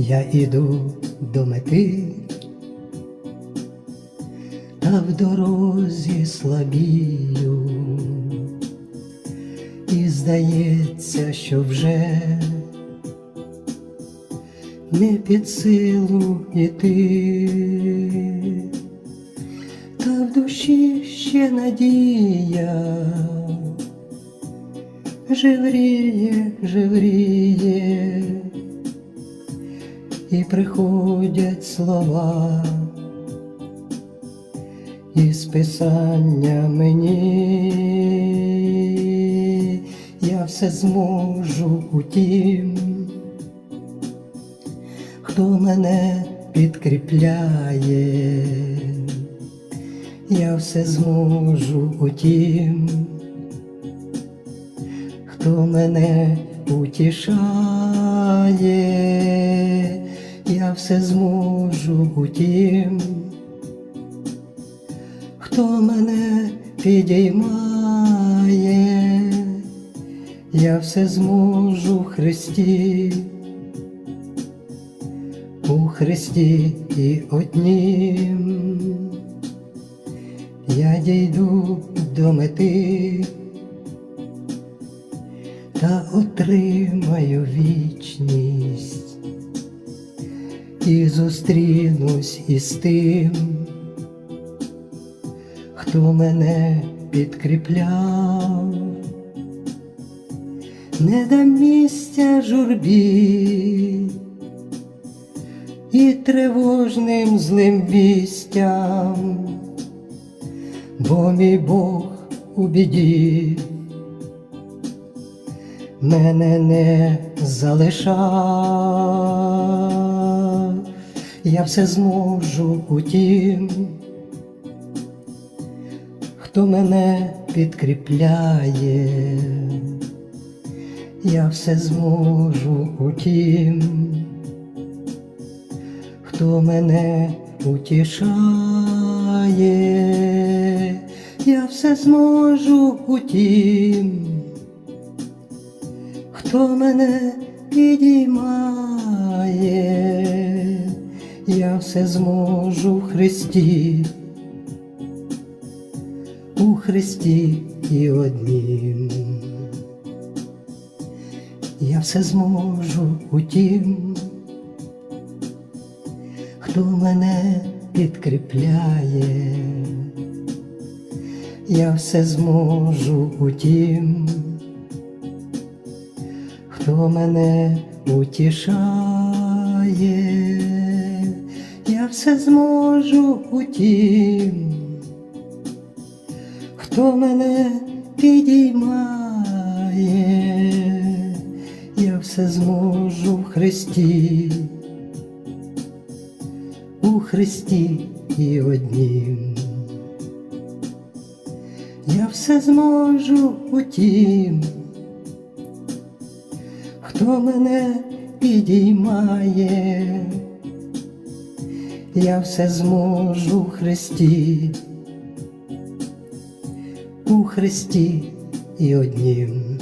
Я іду до мети, та в дорозі слабію, і здається, що вже не під силу іти, та в душі ще надія. Живріє, живріє, і приходять слова із писання мені, я все зможу утім, хто мене підкріпляє, я все зможу утім хто мене утішає, я все зможу утім, хто мене підіймає, я все зможу в Христі, у Христі і однім, я дійду до мети та отримаю вічність і зустрінусь із тим, хто мене підкріпляв, не дам місця журбі і тривожним злим вістям, бо мій Бог у біді. Мене не залишав, я все зможу утім, хто мене підкріпляє, я все зможу утім, хто мене утішає, я все зможу утім хто мене підіймає, я все зможу в Христі, у Христі і однім. Я все зможу утім, хто мене підкріпляє, я все зможу утім хто мене утішає, все зможу утім, хто мене підіймає, я все зможу в Христі, у Христі і однім. Я все зможу утім хто мене підіймає, я все зможу в Христі, у Христі і однім.